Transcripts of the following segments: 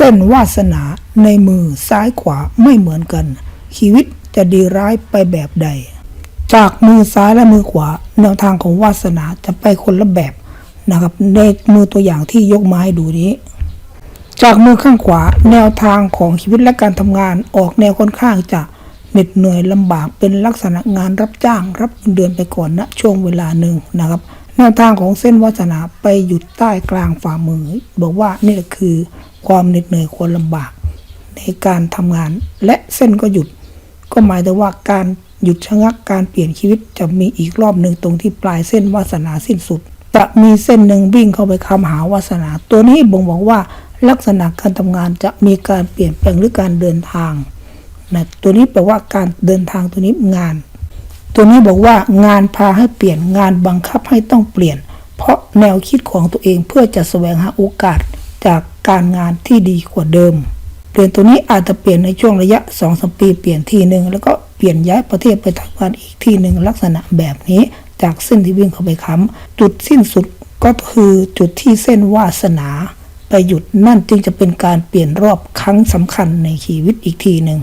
เส้นวาสนาในมือซ้ายขวาไม่เหมือนกัน ชีวิตจะดีร้ายไปแบบใด จากมือซ้ายและมือขวา แนวทางของวาสนาจะไปคนละแบบนะครับในมือตัวอย่างที่ยกมาให้ดูนี้ จากมือข้างขวา แนวทางของชีวิตและการทำงานออกแนวค่อนข้างจะเหน็ดเหนื่อยลำบากเป็นลักษณะงานรับจ้าง รับเงินเดือนไปก่อนณช่วงเวลาหนึ่งนะครับ แนวทางของเส้นวาสนาไปหยุดใต้กลางฝ่ามือ บอกว่านี่แหละคือความเหน็ดเหนื่อยความลำบาก ในการทำงาน และเส้นก็หยุด ก็หมายถึงว่าการหยุดชะงักการเปลี่ยนชีวิตจะมีอีกรอบหนึ่งตรงที่ปลายเส้นวาสนาสิ้นสุด จะมีเส้นหนึ่งวิ่งเข้าไปคำหาวาสนา ตัวนี้บ่งบอกว่าลักษณะการทำงานจะมีการเปลี่ยนแปลงหรือการเดินทางนะตัวนี้แปลว่าการเดินทางตัวนี้งาน ตัวนี้บอกว่างานพาให้เปลี่ยนงานบังคับให้ต้องเปลี่ยน เพราะแนวคิดของตัวเองเพื่อจะแสวงหาโอกาสจากการงานที่ดีกว่าเดิมเดือนตัวนี้อาจจะเปลี่ยนในช่วงระยะ2อสปีเปลี่ยนทีหนึ่งแล้วก็เปลี่ยนย้ายประเทศไปทำงานอีกที่หนึ่งลักษณะแบบนี้ จากเส้นที่วิ่งเข้าไปค้ำจุดสิ้นสุดก็คือจุดที่เส้นวาสนาไปหยุดนั่นจึงจะเป็นการเปลี่ยนรอบครั้งสำคัญในชีวิตอีกทีหนึ่ง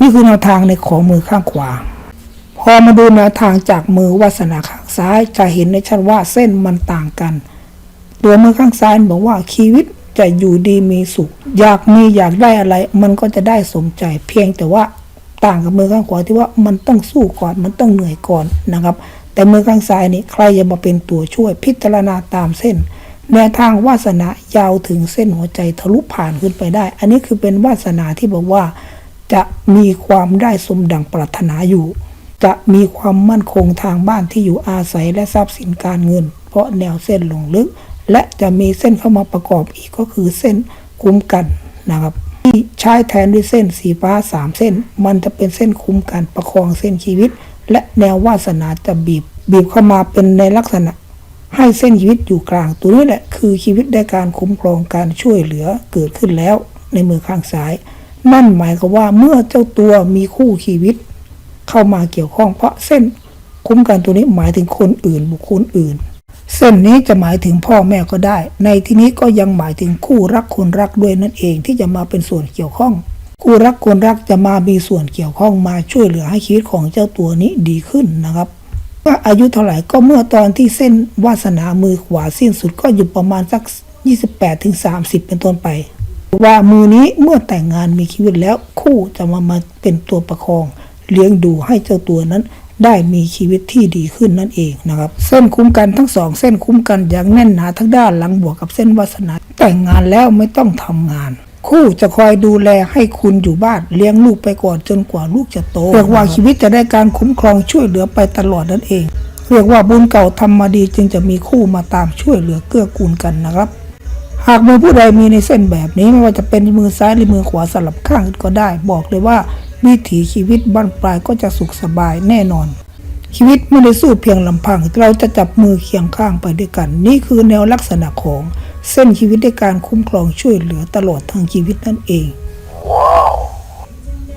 นี่คือแนวทางในของมือข้างขวา พอมาดูแนวทางจากมือวาสนาข้างซ้ายจะเห็นได้ชัดว่าเส้นมันต่างกัน ตัวมือข้างซ้ายบอกว่าชีวิตจะอยู่ดีมีสุข อยากมีอยากได้อะไร มันก็จะได้สมใจ เพียงแต่ว่าต่างกับมือข้างขวาที่ว่ามันต้องสู้ก่อนมันต้องเหนื่อยก่อนนะครับ แต่มือข้างซ้ายนี่ใครจะมาเป็นตัวช่วยพิจารณาตามเส้นแนวทางวาสนายาวถึงเส้นหัวใจทะลุผ่านขึ้นไปได้ อันนี้คือเป็นวาสนาที่บอกว่า จะมีความได้สมดังปรารถนาอยู่ จะมีความมั่นคงทางบ้านที่อยู่อาศัยและทรัพย์สินการเงิน เพราะแนวเส้นลงลึก และจะมีเส้นเข้ามาประกอบอีกก็คือเส้นคุ้มกันนะครับ ที่ใช้แทนด้วยเส้นสีฟ้าสามเส้น มันจะเป็นเส้นคุ้มกันประคองเส้นชีวิต และแนววาสนาจะบีบ บีบเข้ามาเป็นในลักษณะ ให้เส้นชีวิตอยู่กลางตัวนี้แหละคือชีวิตได้การคุ้มครองการช่วยเหลือเกิดขึ้นแล้วในมือข้างซ้าย นั่นหมายความว่าเมื่อเจ้าตัวมีคู่ชีวิต เข้ามาเกี่ยวข้อง เพราะเส้นคุ้มกันตัวนี้หมายถึงคนอื่นบุคคลอื่น เส้นนี้จะหมายถึงพ่อแม่ก็ได้ ในที่นี้ก็ยังหมายถึงคู่รักคนรักด้วยนั่นเองที่จะมาเป็นส่วนเกี่ยวข้อง คู่รักคนรักจะมามีส่วนเกี่ยวข้องมาช่วยเหลือให้ชีวิตของเจ้าตัวนี้ดีขึ้นนะครับว่าอายุเท่าไหร่ก็เมื่อตอนที่เส้นวาสนามือขวาสิ้นสุดก็อยู่ประมาณสัก 28ถึง30เป็นต้นไป ว่ามือนี้เมื่อแต่งงานมีชีวิตแล้วคู่จะมามาเป็นตัวประคอง เลี้ยงดูให้เจ้าตัวนั้น ได้มีชีวิตที่ดีขึ้นนั่นเองนะครับ เส้นคุ้มกันทั้งสองเส้นคุ้มกันอย่างแน่นหนาทั้งด้านหลังบวกกับเส้นวาสนา แต่งงานแล้วไม่ต้องทำงานคู่จะคอยดูแลให้คุณอยู่บ้านเลี้ยงลูกไปก่อนจนกว่าลูกจะโตเรียกว่าชีวิตจะได้การคุ้มครองช่วยเหลือไปตลอดนั่นเอง เรียกว่าบุญเก่าทำมาดีจึงจะมีคู่มาตามช่วยเหลือเกื้อกูลกันนะครับ หากมือผู้ใดมีในเส้นแบบนี้ไม่ว่าจะเป็นมือซ้ายหรือมือขวาสลับข้างก็ได้ บอกเลยว่า วิถีชีวิตบ้านปลายก็จะสุขสบายแน่นอน ชีวิตไม่ได้สู้เพียงลำพัง เราจะจับมือเคียงข้างไปด้วยกัน นี่คือแนวลักษณะของเส้นชีวิตในการคุ้มครองช่วยเหลือตลอดทั้งชีวิตนั่นเอง